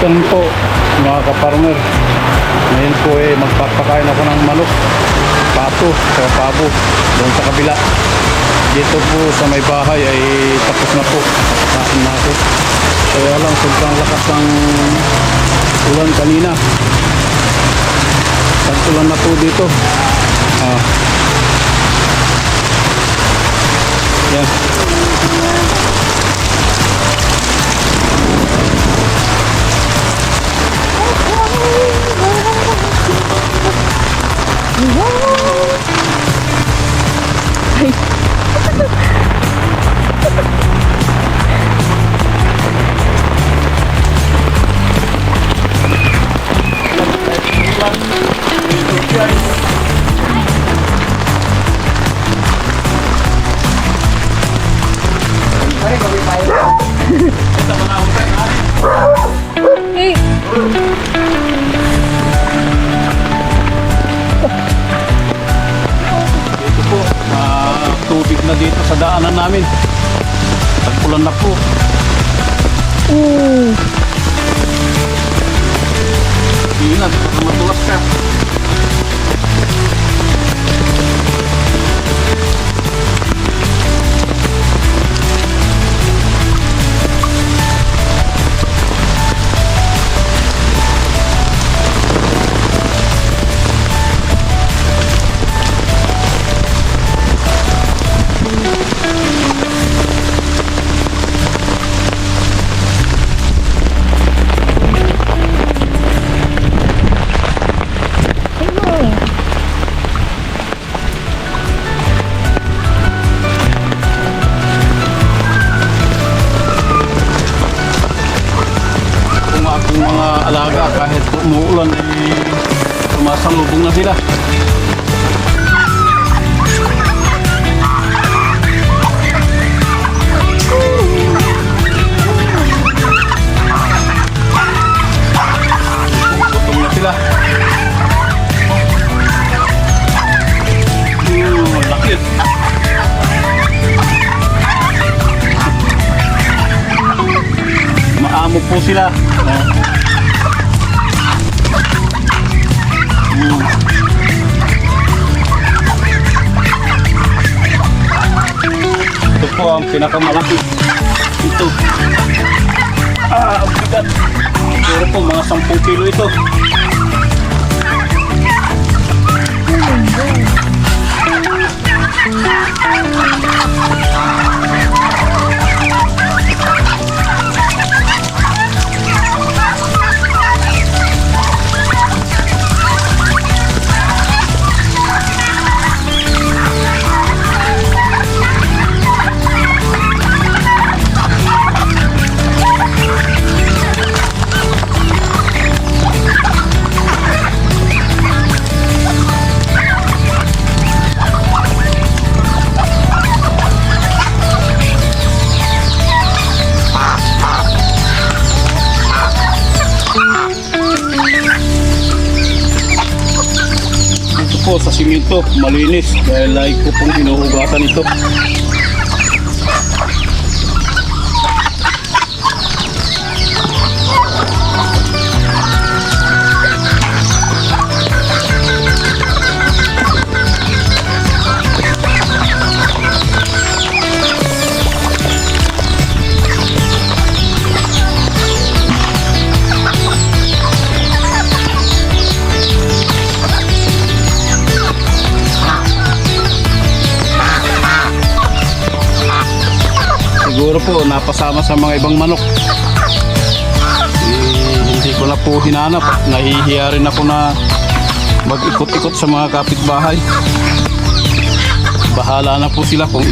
afternoon po mga kaparmer. Ngayon po eh magpapakain ako ng manok, pato, sa pabo doon sa kabila. Dito po sa may bahay ay tapos na po. Kain na ako. Kaya lang sobrang lakas ng ulan kanina. Tagtulan na po dito. Ah. Yan. Dito Ingat, baka matulas ka. Ang pinakamalaki. Ito. Ah, ang bigat. Pero po, mga 10 kilo ito. Ito sa simento, malinis. Dahil like ko pong inuugatan ito. Po napasama sa mga ibang manok. Eh, hindi ko na po hinanap. Nahihiya rin ako na mag-ikot-ikot sa mga kapitbahay. Bahala na po sila kung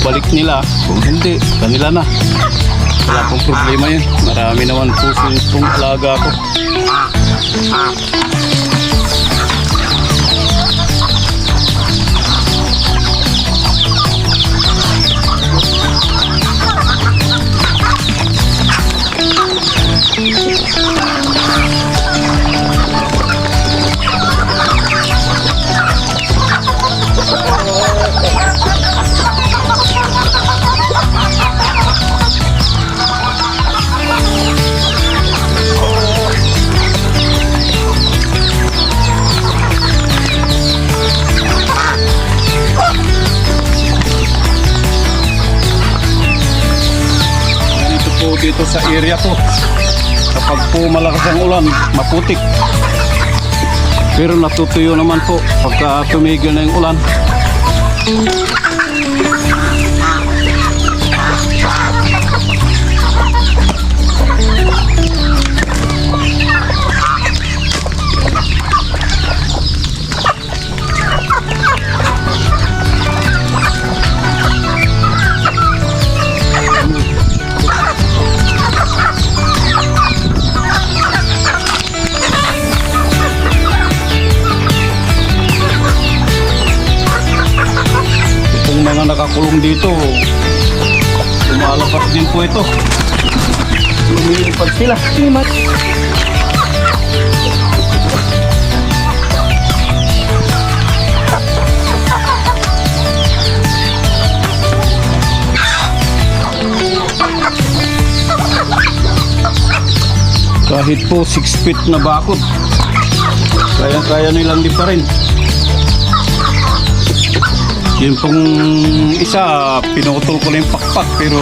balik nila. Kung hindi, kanila na. Wala pong problema yun. Marami naman po itong alaga ko. Area ko. Kapag po malakas ang ulan, maputik. Pero natutuyo naman po pagka tumigil na yung ulan. Nakakulong dito, lumalabas din po ito. Lumilipad sila. Kahit po 6 feet na bakod, kaya-kaya nilang di pa rin. Yung pong isa, pinutol ko lang yung pakpak pero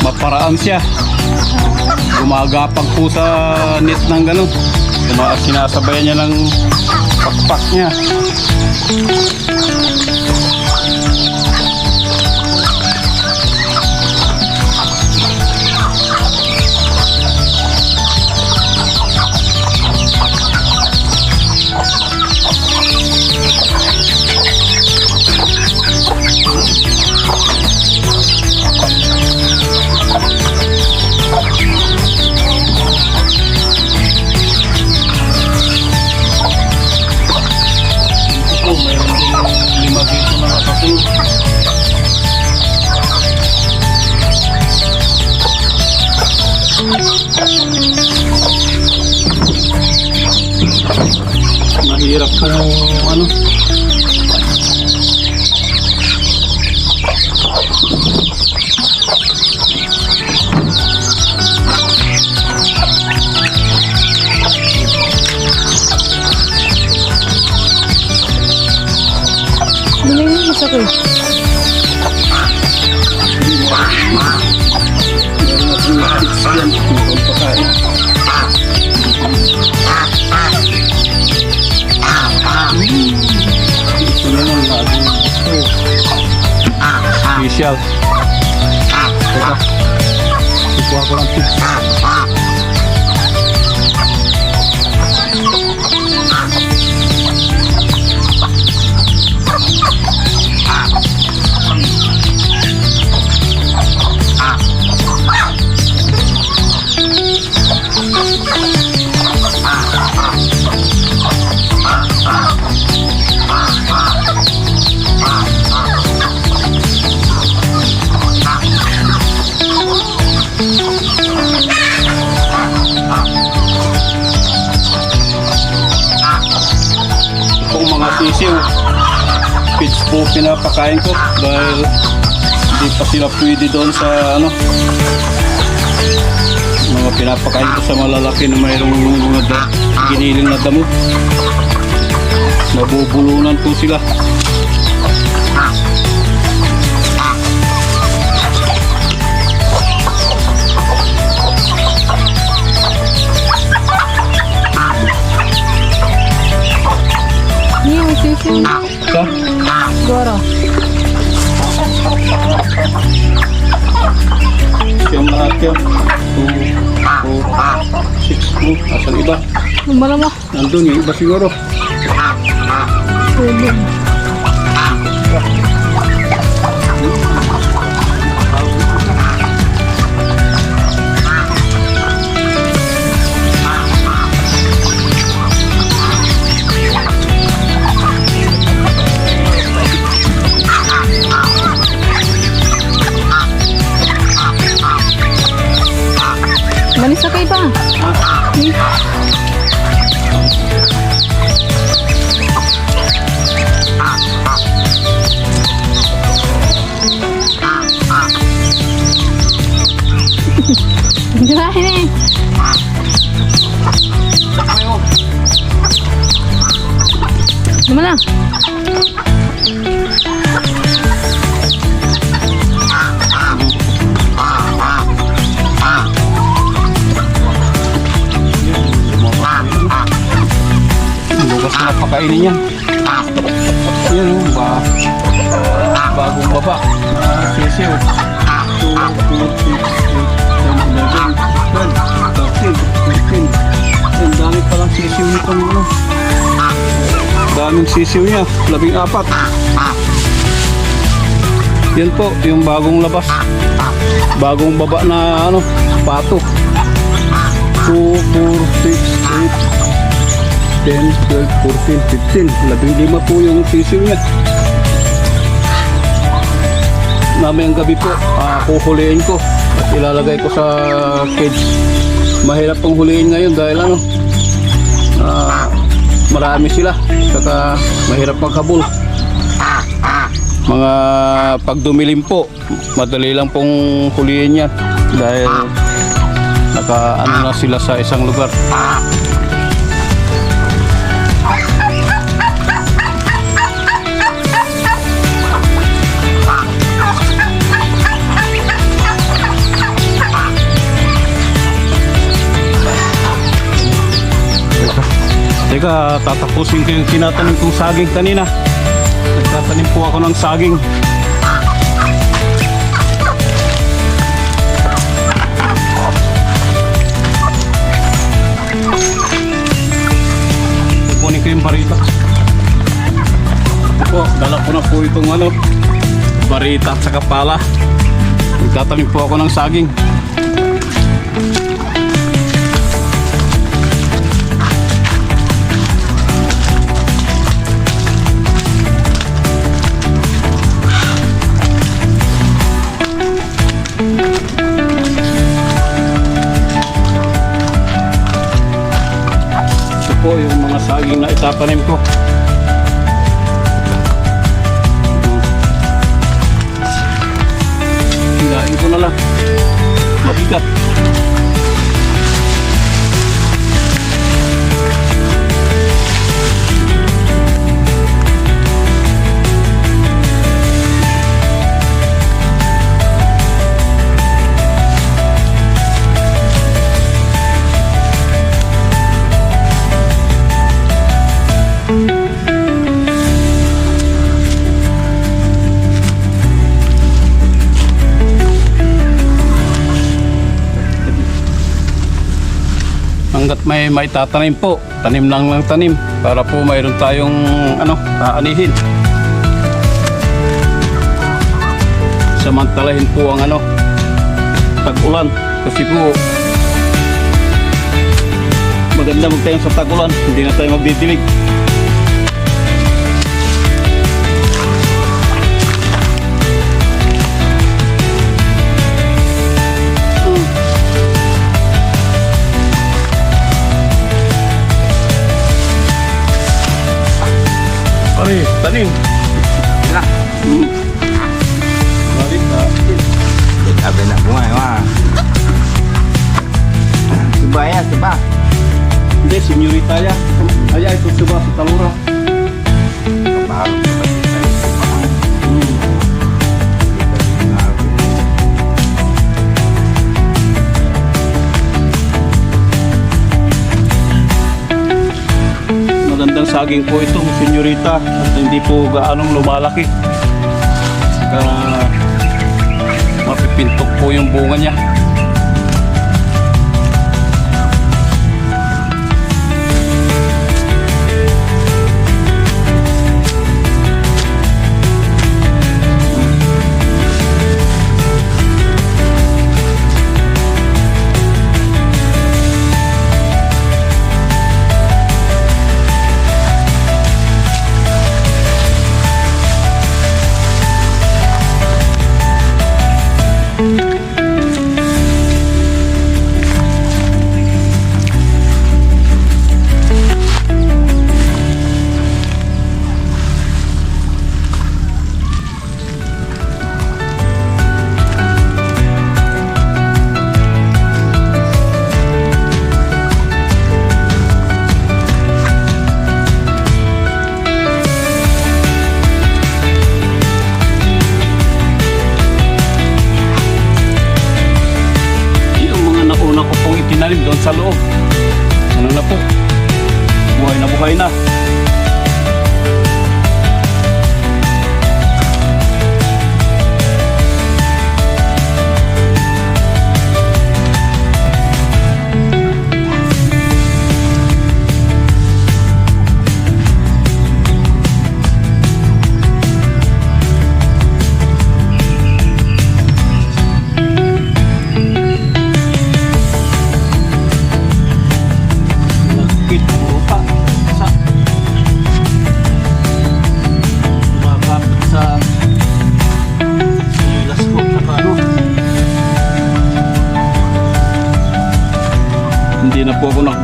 maparaan siya. Gumagapang po sa net ng. Kuma sinasabayan niya ng pakpak niya. Pinapakain ko dahil hindi pa sila pwede doon sa ano mga pinapakain ko sa malalaki na mayroong mga da, giniling na damo. Nabubulunan po sila. Goro. Siyang lahat yun 2, 4, 6 mo asan iba Lumala mo. nandun yung iba siguro Pwede. Pakainin yan. Yan o, ba, bagong baba. Sisiw. 2, 4, 6, 8, 9, 10, 11, 12, 13, 14. Ang dami palang sisiw nitong ano. Daming sisiw niya. Labing apat. Yan po, yung bagong labas. Bagong baba na ano, pato. 2, 4, 6, 8, 10, 12, 14, 15. Labing lima po yung sisiw niya. Mamayang gabi po, ah, kuhuliin ko at ilalagay ko sa cage. Mahirap pong huliin ngayon dahil ano, ah, marami sila. Saka mahirap maghabol. Mga pag dumilim po, madali lang pong huliin yan dahil naka ano na sila sa isang lugar. Teka, tatapusin ko yung tinatanim kong saging kanina. Nagtatanim po ako ng saging. Kukunin ko yung barita. Ito po, dala ko na po itong ano, barita at saka pala. Nagtatanim po ako ng saging. Po yung mga saging na itatanim ko. Hilain ko na lang. Mabigat. Hanggat may maitatanim po, tanim lang ng tanim para po mayroon tayong ano, aanihin. Samantalahin po ang ano, tag-ulan. Kasi po, maganda magtayo sa tag-ulan, hindi na tayo magdidilig. Pare, tanim. Sila. Balik na. Sabi na bunga wa. Suba ya, suba. Hindi, senyorita ya. Ay, ito suba sa talura. Baru saging po itong senyorita at hindi po gaanong lumalaki. Saka mapipintok po yung bunga niya.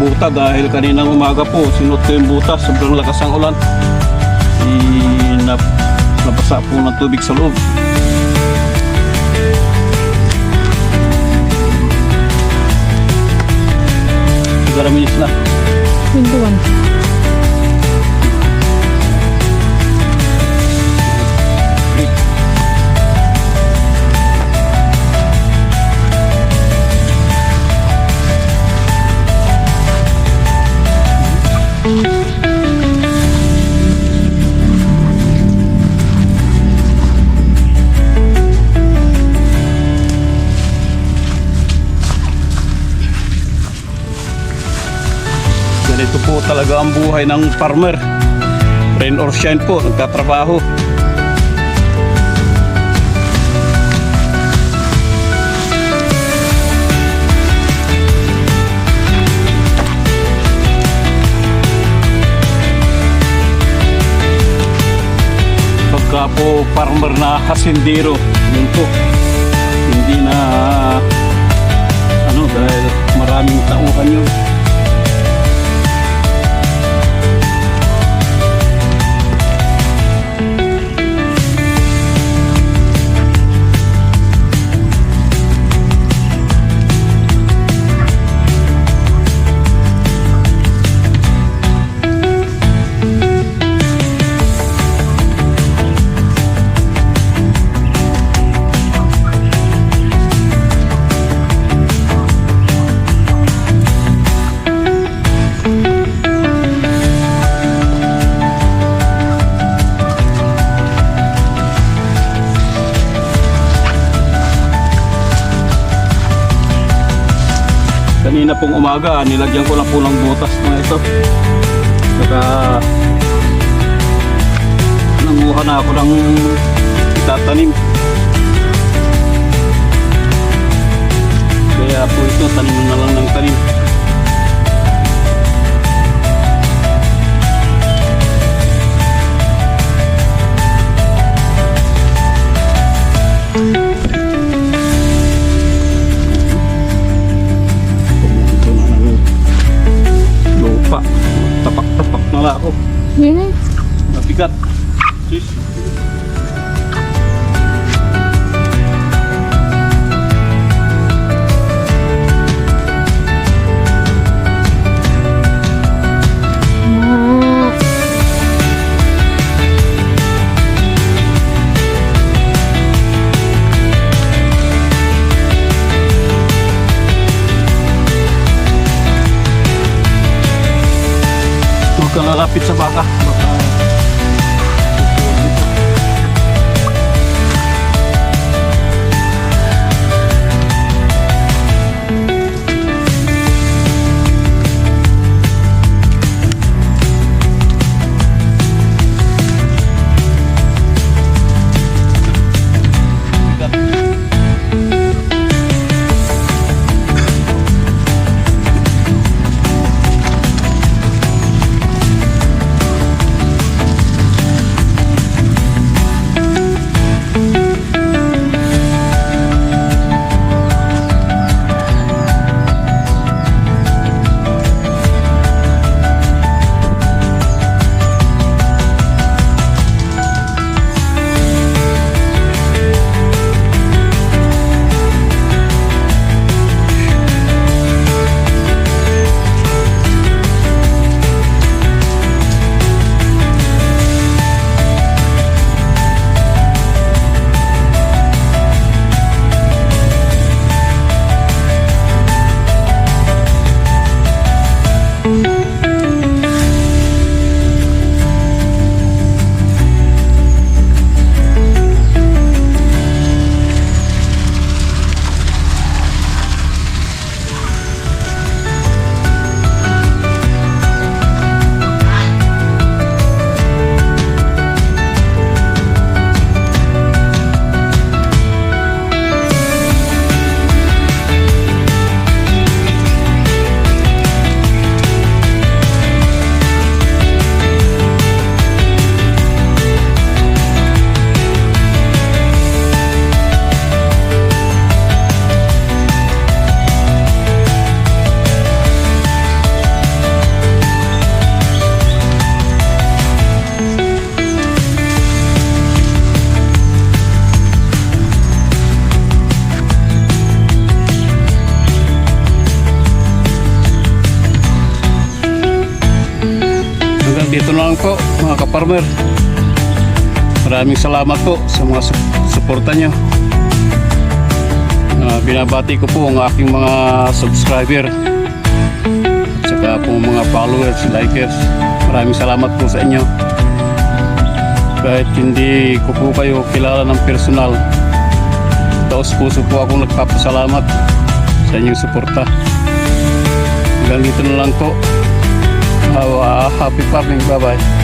Nagbuta dahil kaninang umaga po sinuot ko yung butas. Sobrang lakas ang ulan. I, nap, napasa po ng tubig sa loob. Minutes na. 21. Talaga ang buhay ng farmer. Rain or shine po, nagtatrabaho. Pagka po farmer na hasindiro, yun po. Hindi na ano dahil maraming tauhan yun. Kanina pong umaga, nilagyan ko lang po ng butas na ito. Saka nanguha na ako ng itatanim. Kaya po ito, tanim na lang ng tanim. Eh. Mabigat. Sis. Lalapit sa baka. Baka lang po mga kaparmer. Maraming salamat po sa mga su- suporta nyo. Ah, binabati ko po ang aking mga subscriber at saka po mga followers, likers. Maraming salamat po sa inyo. Kahit hindi ko po kayo kilala ng personal, taos puso po akong nagpapasalamat sa inyong suporta. Hanggang dito na lang po. Uh, happy farming. Bye-bye.